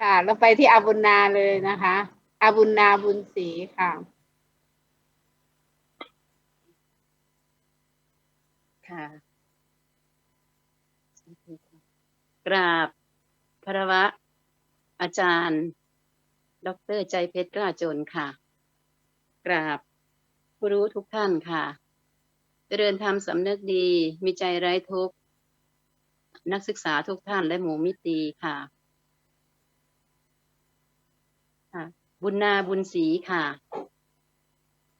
ค่ะ เราไปที่อาบุญนาเลยนะคะอาบุญนาบุญศรีค่ะ ค่ะ กราบพระวะ อาจารย์ ดรใจเพชรกล้าจนค่ะ กราบผู้รู้ทุกท่านค่ะ เจริญธรรมสำนึกดี มีใจไร้ทุกข์ นักศึกษาทุกท่านและหมู่มิตรีค่ะ ค่ะ บุญนาบุญศรีค่ะ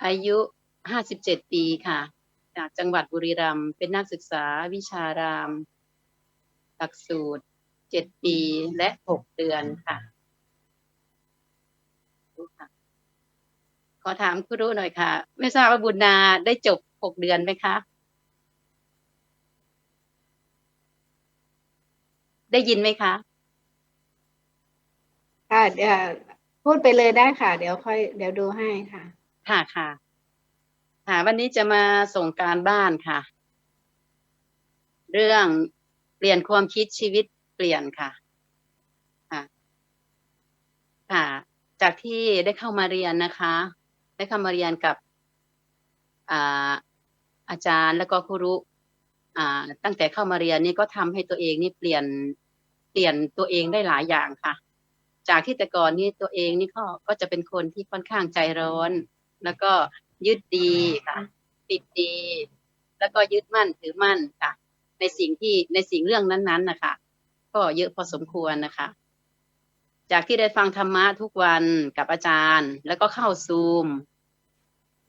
อายุห้าสิบเจ็ดปีค่ะ จากจังหวัดบุรีรัมย์เป็นนักศึกษาวิชาราม หลักสูตรเจ็ดปีและหกเดือนค่ะขอถามครูหน่อยค่ะ ไม่ทราบว่าบุญนาได้จบหกเดือนไหมคะ ได้ยินไหมคะค่ะเดี๋ยว พูดไปเลยได้ค่ะ เดี๋ยวค่อยเดี๋ยวดูให้ค่ะ ค่ะค่ะค่ะวันนี้จะมาส่งการบ้านค่ะ เรื่องเปลี่ยนความคิดชีวิตเปลี่ยนค่ะ ค่ะ ค่ะ จากที่ได้เข้ามาเรียนนะคะ ได้เข้ามาเรียนกับอ่าอาจารย์แล้วก็ครูรุอ่า ตั้งแต่เข้ามาเรียนนี่ก็ทำให้ตัวเองนี่เปลี่ยนเปลี่ยนตัวเองได้หลายอย่างค่ะ จากที่แต่ก่อนนี่ตัวเองนี่ก็ก็จะเป็นคนที่ค่อนข้างใจร้อน แล้วก็ยึดดีค่ะติดดี แล้วก็ยึดมั่นถือมั่นค่ะ ในสิ่งที่ในสิ่งเรื่องนั้นๆนะคะก็เยอะพอสมควรนะคะ จากที่ได้ฟังธรรมะทุกวันกับอาจารย์ แล้วก็เข้าซูม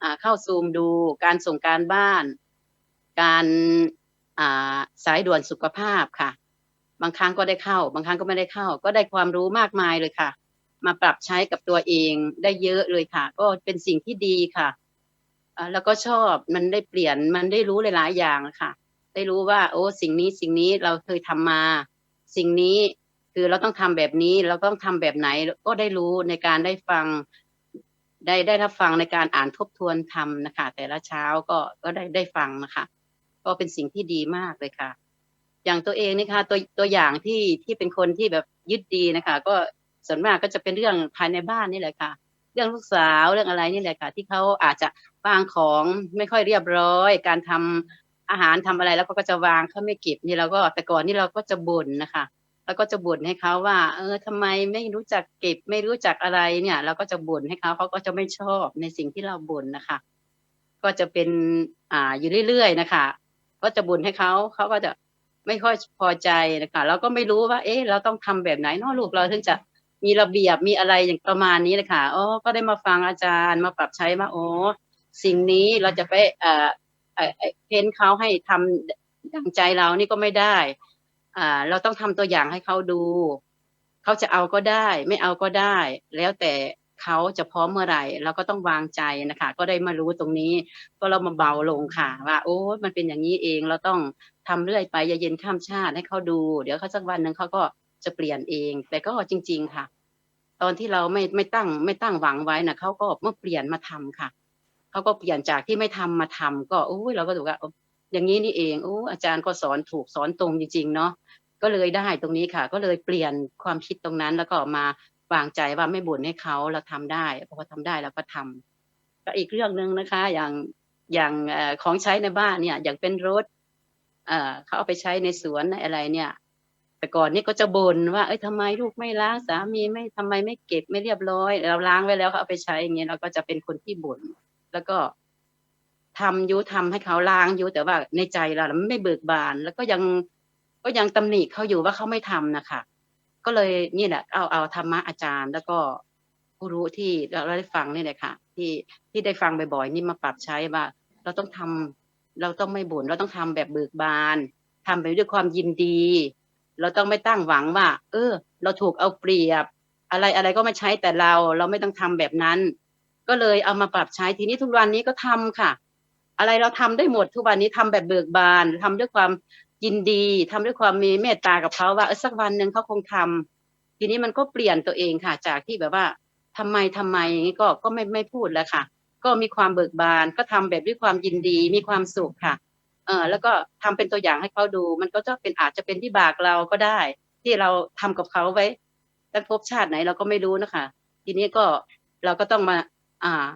อ่าเข้าซูมดูการส่งการบ้าน การอ่าสายด่วนสุขภาพค่ะ บางครั้งก็ได้เข้า บางครั้งก็ไม่ได้เข้า ก็ได้ความรู้มากมายเลยค่ะ มาปรับใช้กับตัวเองได้เยอะเลยค่ะ ก็เป็นสิ่งที่ดีค่ะแล้วก็ชอบมันได้เปลี่ยนมันได้รู้หลายๆอย่างค่ะ ได้รู้ว่า โอ้สิ่งนี้สิ่งนี้เราเคยทำมา สิ่งนี้คือเราต้องทำแบบนี้เราต้องทำแบบไหนก็ได้รู้ในการได้ฟัง ได้ได้รับฟังในการอ่านทบทวนทำนะคะ แต่ละเช้าก็ก็ได้ได้ฟังนะคะ ก็เป็นสิ่งที่ดีมากเลยค่ะ อย่างตัวเองนี่ค่ะตัวตัวอย่างที่ที่เป็นคนที่แบบยึดดีนะคะ ก็ส่วนมากก็จะเป็นเรื่องภายในบ้านนี่แหละค่ะ เรื่องลูกสาวเรื่องอะไรนี่แหละค่ะ ที่เขาอาจจะวางของไม่ค่อยเรียบร้อย การทำอาหารทำอะไรแล้วก็จะวางเขาไม่เก็บนี่เราก็แต่ก่อนนี่เราก็จะบ่นนะคะ แล้วก็จะบ่นให้เขาว่า เออทำไมไม่รู้จักเก็บ ไม่รู้จักอะไรเนี่ยเราก็จะบ่นให้เขาเขาก็จะไม่ชอบในสิ่งที่เราบ่นนะคะ ก็จะเป็นอ่าอยู่เรื่อยๆนะคะ ก็จะบ่นให้เขาเขาก็จะ ไม่ค่อยพอใจนะคะเราก็ไม่รู้ว่า เอ๊ะเราต้องทำแบบไหนนาะลูกเราถึงจะมีระเบียบมีอะไรอย่างประมาณนี้เลยค่ะอ๋อก็ได้มาฟังอาจารย์มาปรับใช้มาโอ้สิ่งนี้เราจะไปเอ่อเออเอ่อเพ้นเขาให้ทำดังใจเรานี่ก็ไม่ได้ อ่า เราต้องทำตัวอย่างให้เขาดู เขาจะเอาก็ได้ ไม่เอาก็ได้ แล้วแต่ เขาจะพร้อมเมื่อไหร่เราก็ต้องวางใจนะคะ ก็ได้มารู้ตรงนี้ ก็เรามาเบาลงค่ะว่าโอ้มันเป็นอย่างนี้เองเราต้องทำเรื่อยไปอย่าเย็นข้ามชาติให้เขาดู เดี๋ยวเขาสักวันหนึ่งเขาก็จะเปลี่ยนเอง แต่ก็จริง ๆค่ะ ตอนที่เราไม่ไม่ตั้งไม่ตั้งหวังไว้นะเขาก็เมื่อเปลี่ยนมาทำค่ะเขาก็เปลี่ยนจากที่ไม่ทำมาทำก็โอ้ยเราก็ถูกว่าอย่างนี้นี่เองโอ้อาจารย์ก็สอนถูกสอนตรงจริง ๆ เนาะก็เลยได้ตรงนี้ค่ะ ก็เลยเปลี่ยนความคิดตรงนั้นแล้วก็มา วางใจว่าไม่บ่นให้เขาเราทำได้พอทำได้เราก็ทำก็อีกเรื่องหนึ่งนะคะ อย่างอย่างของใช้ในบ้านเนี่ย อย่างเป็นรถเอ่อเขาเอาไปใช้ในสวนในอะไรเนี่ย แต่ก่อนนี่ก็จะบ่นว่าเอ้ยทำไมลูกไม่ล้างสามีไม่ทำไมไม่เก็บไม่เรียบร้อย เราล้างไว้แล้วเขาเอาไปใช้อย่างเงี้ยเราก็จะเป็นคนที่บ่นแล้วก็ทำยุทำให้เขาล้างยุแต่ว่าในใจเราเราไม่เบิกบาน แล้วก็ยังก็ยังตำหนิเขาอยู่ว่าเขาไม่ทำนะคะ ก็เลยนี่แหละเอาเอาธรรมะอาจารย์ แล้วก็ผู้รู้ที่เราได้ฟังนี่แหละค่ะ ที่ที่ได้ฟังบ่อยๆนี่มาปรับใช้ว่า เราต้องทำเราต้องไม่บ่นเราต้องทำแบบเบิกบานทำไปด้วยความยินดี เราต้องไม่ตั้งหวังว่า เออ เราถูกเอาเปรียบ อะไรอะไรก็มาใช้แต่เรา เราไม่ต้องทำแบบนั้น ก็เลยเอามาปรับใช้ทีนี้ทุกวันนี้ก็ทำค่ะ อะไรเราทำได้หมดทุกวันนี้ทำแบบเบิกบานทำด้วยความ ยินดีทำด้วยความมีเมตตากับเขาว่าเออสักวันหนึ่งเขาคงทำทีนี้มันก็เปลี่ยนตัวเองค่ะ จากที่แบบว่าทำไมทำไมอย่างนี้ก็ก็ไม่ไม่พูดแล้วค่ะ ก็มีความเบิกบานก็ทำแบบด้วยความยินดีมีความสุขค่ะเออแล้วก็ทำเป็นตัวอย่างให้เขาดู มันก็จะเป็นอาจจะเป็นที่บากเราก็ได้ ที่เราทำกับเขาไว้ตั้งภพชาติไหนเราก็ไม่รู้นะคะ ทีนี้ก็เราก็ต้องมา อ่า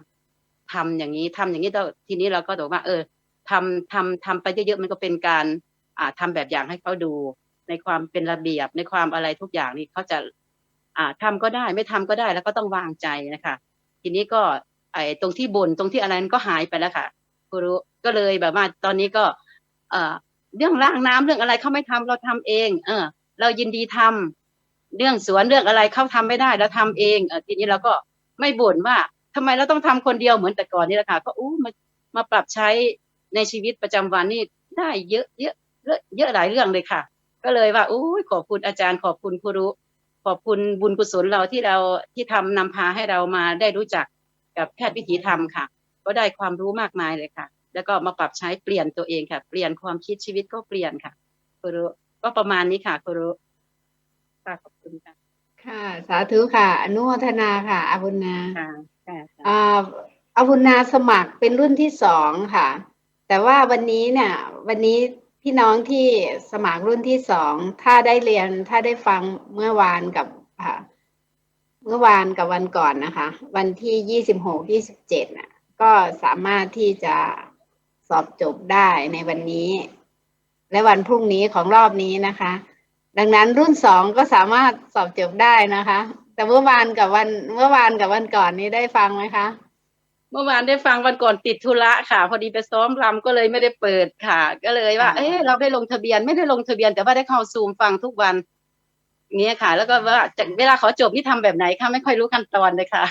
ทำอย่างนี้ทำอย่างนี้แล้วทีนี้เราก็บอกว่า เออทำทำทำไปเยอะๆมันก็เป็นการ อ่าทำแบบอย่างให้เขาดู ในความเป็นระเบียบในความอะไรทุกอย่างนี่เขาจะอ่าทำก็ได้ไม่ทำก็ได้แล้วก็ต้องวางใจนะคะ ทีนี้ก็ไอ้ตรงที่บนตรงที่อะไรนั้นก็หายไปแล้วค่ะครูรู้ก็เลยแบบว่าตอนนี้ก็เอ่อเรื่องล้างน้ำเรื่องอะไรเขาไม่ทำเราทำเอง เออ เรายินดีทำเรื่องสวนเรื่องอะไรเขาทำไม่ได้เราทำเองเออทีนี้เราก็ไม่บ่นว่าทำไมเราต้องทำคนเดียวเหมือนแต่ก่อนนี่แหละค่ะก็อู้มามาปรับใช้ในชีวิตประจำวันนี่ได้เยอะเยอะ เยอะเยอะหลายเรื่องเลยค่ะ ก็เลยว่าอู้ยขอบคุณอาจารย์ขอบคุณครูรู้ขอบคุณบุญกุศลเราที่เราที่ทำนำพาให้เรามาได้รู้จักกับแพทย์วิถีธรรมค่ะ ก็ได้ความรู้มากมายเลยค่ะ แล้วก็มาปรับใช้เปลี่ยนตัวเองค่ะ เปลี่ยนความคิดชีวิตก็เปลี่ยนค่ะครูรู้ก็ประมาณนี้ค่ะครูรู้ค่ะขอบคุณค่ะค่ะ สาธุค่ะ อนุโมทนาค่ะอาบุญนาค่ะค่ะอ่าอาบุญนาสมัครเป็นรุ่นที่สองค่ะ แต่ว่าวันนี้เนี่ย วันนี้ พี่น้องที่สมัครรุ่นที่สองถ้าได้เรียนถ้าได้ฟังเมื่อวานกับอ่าเมื่อวานกับวันก่อนนะคะ วันที่ยี่สิบหกยี่สิบเจ็ดน่ะ ก็สามารถที่จะสอบจบได้ในวันนี้ และวันพรุ่งนี้ของรอบนี้นะคะ ดังนั้นรุ่นสองก็สามารถสอบจบได้นะคะ แต่เมื่อวานกับวันเมื่อวานกับวันก่อนนี้ได้ฟังไหมคะ เมื่อวานได้ฟังวันก่อนติดธุระค่ะ พอดีไปซ้อมรำก็เลยไม่ได้เปิดค่ะ ก็เลยว่าอ่าเอ๊ะเราได้ลงทะเบียนไม่ได้ลงทะเบียน แต่ว่าได้เข้าซูมฟังทุกวันอย่างเงี้ยค่ะ แล้วก็ว่าจากเวลาขอจบที่ทำแบบไหนคะไม่ค่อยรู้ขั้นตอนเลยค่ะ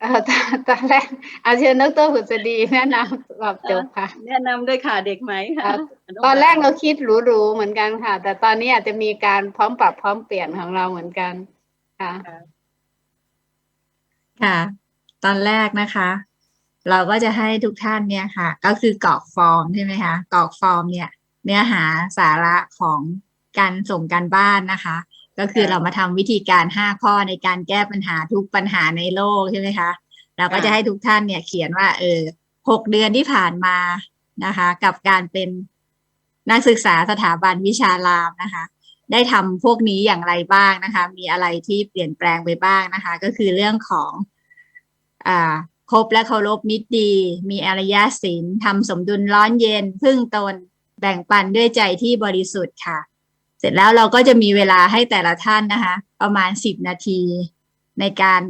เอ่อตอนตอนแรกเอาเชิญดรหุษดีแนะนำสอบจบค่ะ แนะนำด้วยค่ะเด็กไหมค่ะครับตอนแรกเราคิดหรูๆเหมือนกันค่ะ แต่ตอนนี้อาจจะมีการพร้อมปรับพร้อมเปลี่ยนของเราเหมือนกันค่ะ ค่ะ ตอนแรกนะคะ เราก็จะให้ทุกท่านเนี่ยค่ะ ก็คือกรอกฟอร์มใช่ไหมคะกรอกฟอร์มเนี่ย เนื้อหาสาระของการส่งการบ้านนะคะ ก็คือค่ะเรามาทำวิธีการห้าข้อในการแก้ปัญหาทุกปัญหาในโลกใช่ไหมคะเราก็ค่ะจะให้ทุกท่านเนี่ยเขียนว่าเออหกเดือนที่ผ่านมานะคะ กับการเป็นนักศึกษาสถาบันวิชารามนะคะ ได้ทำพวกนี้อย่างไรบ้างนะคะ มีอะไรที่เปลี่ยนแปลงไปบ้างนะคะ ก็คือเรื่องของ อ่าคบและเคารพมิตรดี มีอารยศีลทำสมดุลร้อนเย็น พึ่งตนแบ่งปันด้วยใจที่บริสุทธิ์ค่ะ เสร็จแล้วเราก็จะมีเวลาให้แต่ละท่านนะคะ ประมาณสิบนาที ในการ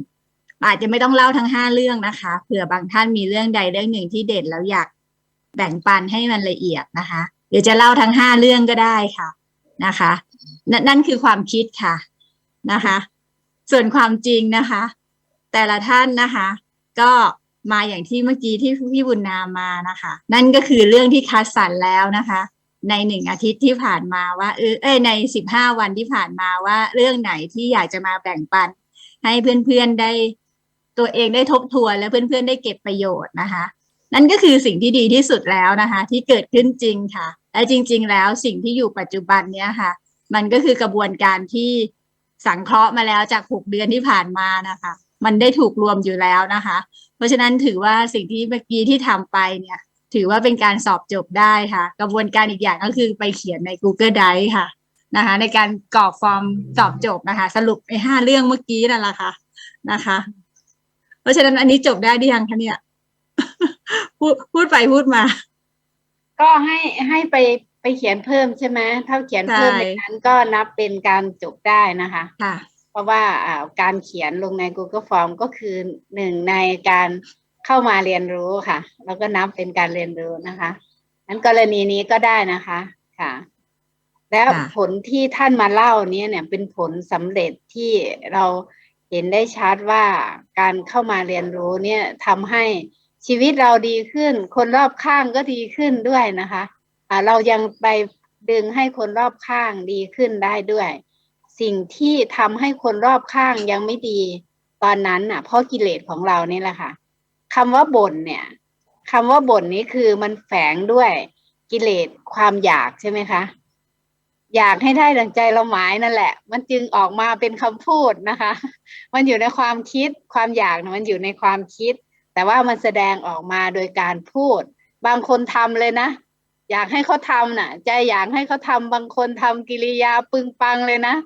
อาจจะไม่ต้องเล่าทั้งห้าเรื่องนะคะ เผื่อบางท่านมีเรื่องใดเรื่องหนึ่งที่เด่นแล้วอยากแบ่งปันให้มันละเอียดนะคะหรือจะเล่าทั้งห้าเรื่องก็ได้ค่ะนะคะนนั่นคือความคิดค่ะนะคะ ส่วนความจริงนะคะ แต่ละท่านนะคะ ก็มาอย่างที่เมื่อกี้ที่พี่บุญนามานะคะ นั่นก็คือเรื่องที่คัดสรรแล้วนะคะ ในหนึ่งอาทิตย์ที่ผ่านมาว่าเออในสิบห้าวันที่ผ่านมาว่าเรื่องไหนที่อยากจะมาแบ่งปัน ให้เพื่อนๆได้ตัวเองได้ทบทวนและเพื่อนๆได้เก็บประโยชน์นะคะ นั่นก็คือสิ่งที่ดีที่สุดแล้วนะคะ ที่เกิดขึ้นจริงค่ะ และจริง ๆ แล้วสิ่งที่อยู่ปัจจุบันเนี้ยค่ะ มันก็คือกระบวนการที่สังเคราะห์มาแล้วจากหกเดือนที่ผ่านมานะคะ มันได้ถูกรวมอยู่แล้วนะคะ เพราะฉะนั้นถือว่าสิ่งที่เมื่อกี้ที่ทำไปเนี่ย ถือว่าเป็นการสอบจบได้ค่ะ กระบวนการอีกอย่างก็คือไปเขียนใน Google Drive ค่ะนะคะ ในการกรอกฟอร์มสอบจบนะคะ สรุปไอ้ห้าเรื่องเมื่อกี้นั่นแหละค่ะนะคะ เพราะฉะนั้นอันนี้จบได้หรือยังคะเนี่ยพูดพูดไปพูดมา ก็ให้ให้ไปไปเขียนเพิ่มใช่ไหมถ้าเขียนเพิ่มใช่ในนั้นก็นับเป็นการจบได้นะคะ ค่ะเพ ราะว่าการเขียนลงใน Google Form ก็คือหนึ่งในการเข้ามาเรียนรู้ค่ะ แล้วก็นับเป็นการเรียนรู้นะคะนั้นกรณีนี้ก็ได้นะคะค่ะ แล้วผลที่ท่านมาเล่าเนี้เนี่ยเป็นผลสำเร็จที่เราเห็นได้ชัดว่าการเข้ามาเรียนรู้เนี่ยทำให้ชีวิตเราดีขึ้น คนรอบข้างก็ดีขึ้นด้วยนะคะอ่าเรายังไปดึงให้คนรอบข้างดีขึ้นได้ด้วย สิ่งที่ทำให้คนรอบข้างยังไม่ดี ตอนนั้นน่ะ เพราะกิเลสของเรานี่แหละค่ะคำว่าบ่นเนี่ยคำว่าบ่นนี้คือมันแฝงด้วยกิเลสความอยากใช่ไหมคะอยากให้ได้ดังใจเราหมายนั่นแหละ มันจึงออกมาเป็นคำพูดนะคะ มันอยู่ในความคิดความอยากน่ะมันอยู่ในความคิด แต่ว่ามันแสดงออกมาโดยการพูด บางคนทำเลยนะ อยากให้เขาทำน่ะ ใจอยากให้เขาทำบางคนทำกิริยาปึงปังเลยนะ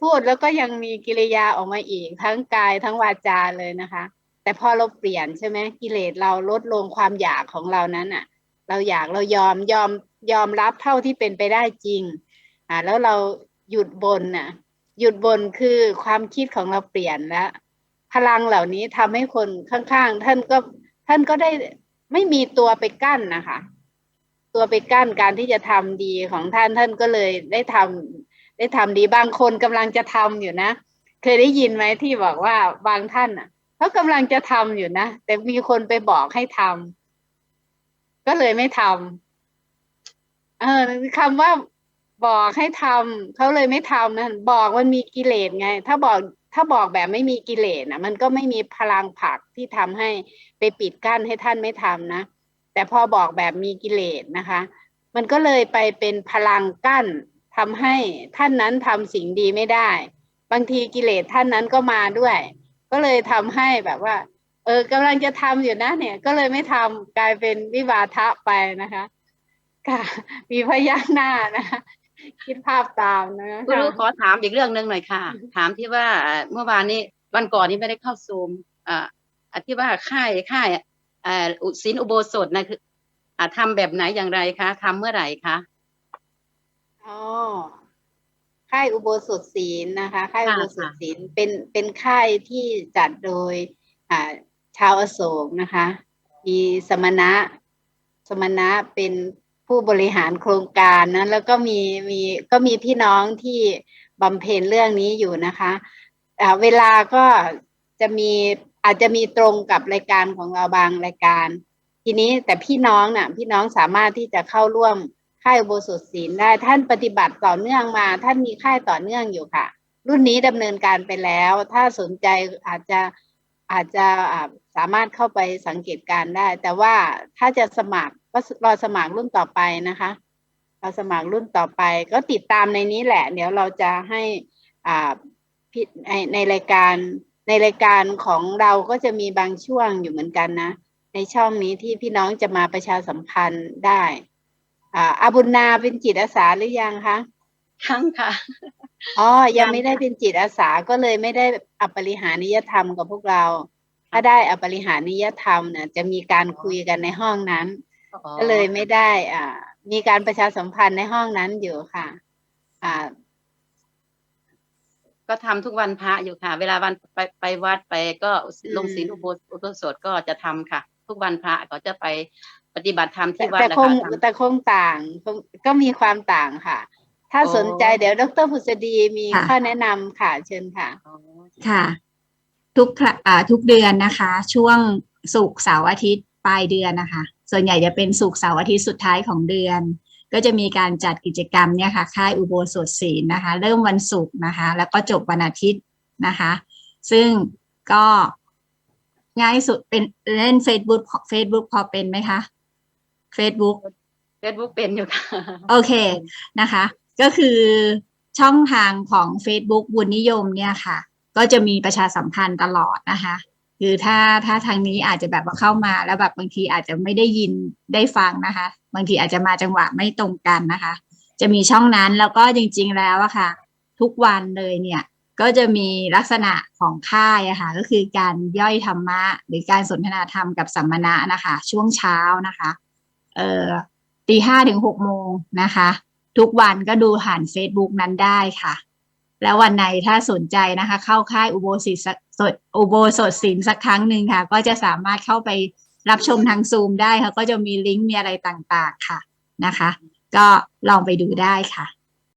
พูดแล้วก็ยังมีกิริยาออกมาอีก ทั้งกายทั้งวาจาเลยนะคะ แต่พอเราเปลี่ยนใช่ไหมกิเลสเราลดลงความอยากของเรานั้นอะ เราอยากเรายอมยอมยอมรับเท่าที่เป็นไปได้จริง อ่า แล้วเราหยุดบนน่ะ หยุดบนคือความคิดของเราเปลี่ยนแล้วพลังเหล่านี้ทำให้คนข้างๆ ท่านก็ท่านก็ได้ไม่มีตัวไปกั้นนะคะ ตัวไปกั้นการที่จะทำดีของท่านท่านก็เลยได้ทำได้ทำดีบางคนกำลังจะทำอยู่นะ เคยได้ยินไหมที่บอกว่าบางท่านอะเขากำลังจะทำอยู่นะ แต่มีคนไปบอกให้ทำก็เลยไม่ทำเออคำว่าบอกให้ทำเขาเลยไม่ทำนั่นบอกมันมีกิเลสไง ถ้าบอกถ้าบอกแบบไม่มีกิเลสนะมันก็ไม่มีพลังผลักที่ทำให้ไปปิดกั้นให้ท่านไม่ทำนะ แต่พอบอกแบบมีกิเลสนะคะ มันก็เลยไปเป็นพลังกั้นทำให้ท่านนั้นทำสิ่งดีไม่ได้ บางทีกิเลสท่านนั้นก็มาด้วย ก็เลยทำให้แบบว่า เออกำลังจะทำอยู่นะเนี่ย ก็เลยไม่ทำกลายเป็นวิวาทะไปนะคะค่ะมีพยักหน้านะคะคิดภาพตามนะคุณคะรู้ขอถามอีกเรื่องหนึ่งหน่อยค่ะ ถามที่ว่าเอ่อเมื่อวานนี้วันก่อนนี้ไม่ได้เข้าซูมอ่าอะที่ว่าค่ายค่ายเอ่ออุ ศิลอุโบสถนะคืออ่าทำแบบไหนอย่างไรคะทำเมื่อไหร่คะอ๋อค่ายอุโบสถศีลนะคะค่ายอุค่ะโบสถค่ะศีลเป็นเป็นค่ายที่จัดโดยอ่าชาวอโศกนะคะ มีสมณะสมณะเป็นผู้บริหารโครงการนะแล้วก็มีมีก็มีพี่น้องที่บำเพ็ญเรื่องนี้อยู่นะคะอ่าเวลาก็จะมี อาจจะมีตรงกับรายการของเราบางรายการ ทีนี้แต่พี่น้องน่ะ พี่น้องสามารถที่จะเข้าร่วมค่ายอุโบสถศีลได้ท่านปฏิบัติต่อเนื่องมา ท่านมีค่ายต่อเนื่องอยู่ค่ะ รุ่นนี้ดำเนินการไปแล้ว ถ้าสนใจอาจจะอาจจะสามารถเข้าไปสังเกตการได้ แต่ว่าถ้าจะสมัครก็รอสมัครรุ่นต่อไปนะคะรอสมัครรุ่นต่อไปก็ติดตามในนี้แหละ เดี๋ยวเราจะให้อ่าพี่ในในรายการ ในรายการของเราก็จะมีบางช่วงอยู่เหมือนกันนะ ในช่องนี้ที่พี่น้องจะมาประชาสัมพันธ์ได้ อ่าอาบุญนาเป็นจิตอาสาหรือยังคะครั้งค่ะอ๋อยังยังไม่ได้ค่ะเป็นจิตอาสาก็เลยไม่ได้อัปริหานิยธรรมกับพวกเรา ถ้าได้อัปริหานิยธรรมเนี่ยจะมีการคุยกันในห้องนั้นอ๋อก็เลยไม่ได้ อ่า มีการประชาสัมพันธ์ในห้องนั้นอยู่ค่ะ อ่า ก็ทำทุกวันพระอยู่ค่ะ เวลาวันไปไปวัดไปก็อืมลงศีลอุโบสถอุโบสถก็จะทำค่ะ ทุกวันพระก็จะไปปฏิบัติธรรมแต่ที่วัดแต่นะคคะงทำแต่คงต่างคงก็มีความต่างค่ะ ถ้าโอ้สนใจเดี๋ยวดรผุษดีมีค่ะข้อแนะนำค่ะเชิญค่ะอ๋อค่ะ ทุกครั้งอ่าทุกเดือนนะคะ ช่วงศุกร์เสาร์อาทิตย์ปลายเดือนนะคะ ส่วนใหญ่จะเป็นศุกร์เสาร์อาทิตย์สุดท้ายของเดือน ก็จะมีการจัดกิจกรรมเนี่ยค่ะค่ายอุโบสถศีลนะคะ เริ่มวันศุกร์นะคะ แล้วก็จบวันอาทิตย์นะคะ ซึ่งก็ง่ายสุดเป็นเล่น Facebook Facebook พอเป็นไหมคะ Facebook เฟซบุ๊กเป็นอยู่ค่ะ โอเคนะคะ ก็คือช่องทางของ Facebook บุญนิยมเนี่ยค่ะ ก็จะมีประชาสัมพันธ์ตลอดนะคะ คือถ้าถ้าทางนี้อาจจะแบบว่าเข้ามาแล้วแบบบางทีอาจจะไม่ได้ยินได้ฟังนะคะ บางทีอาจจะมาจังหวะไม่ตรงกันนะคะ จะมีช่องนั้นแล้วก็จริง ๆ แล้วอะค่ะ ทุกวันเลยเนี่ยก็จะมีลักษณะของค่ายอะค่ะก็คือการย่อยธรรมะ หรือการสนทนาธรรมกับสัมมณะนะคะ ช่วงเช้านะคะเอ่อตีห้าถึงหกโมงนะคะ ทุกวันก็ดูผ่าน Facebook นั้นได้ค่ะ แล้ววันไหนถ้าสนใจนะคะ เข้าค่ายอุโบสถสดอุโบสถศีลสักครั้งหนึ่งค่ะ ก็จะสามารถเข้าไปรับชมทางซูมได้ค่ะ ก็จะมีลิงก์มีอะไรต่างๆค่ะนะคะ ก็ลองไปดูได้ค่ะ